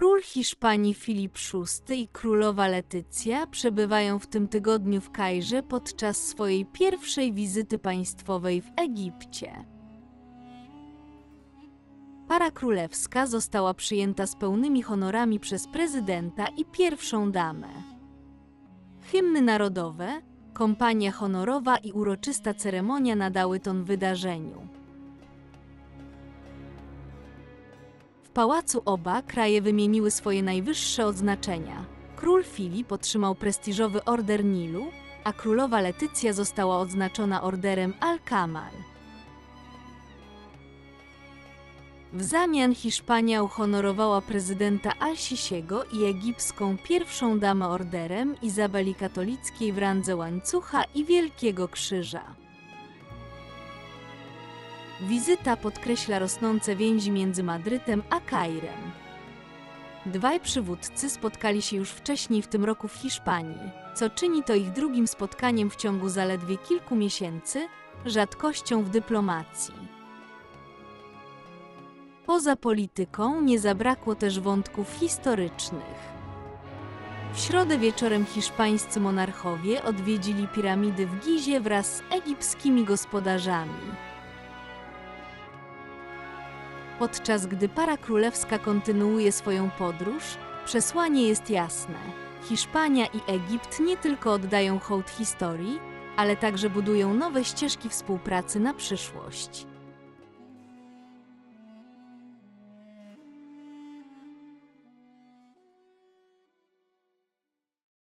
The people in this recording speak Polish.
Król Hiszpanii Filip VI i królowa Letycja przebywają w tym tygodniu w Kairze podczas swojej pierwszej wizyty państwowej w Egipcie. Para królewska została przyjęta z pełnymi honorami przez prezydenta i pierwszą damę. Hymny narodowe, kompania honorowa i uroczysta ceremonia nadały ton wydarzeniu. W pałacu oba kraje wymieniły swoje najwyższe odznaczenia. Król Filip otrzymał prestiżowy Order Nilu, a królowa Letycja została odznaczona Orderem Al-Kamal. W zamian Hiszpania uhonorowała prezydenta Al-Sisiego i egipską pierwszą damę orderem Izabeli Katolickiej w randze łańcucha i Wielkiego Krzyża. Wizyta podkreśla rosnące więzi między Madrytem a Kairem. Dwaj przywódcy spotkali się już wcześniej w tym roku w Hiszpanii, co czyni to ich drugim spotkaniem w ciągu zaledwie kilku miesięcy, rzadkością w dyplomacji. Poza polityką nie zabrakło też wątków historycznych. W środę wieczorem hiszpańscy monarchowie odwiedzili piramidy w Gizie wraz z egipskimi gospodarzami. Podczas gdy para królewska kontynuuje swoją podróż, przesłanie jest jasne. Hiszpania i Egipt nie tylko oddają hołd historii, ale także budują nowe ścieżki współpracy na przyszłość.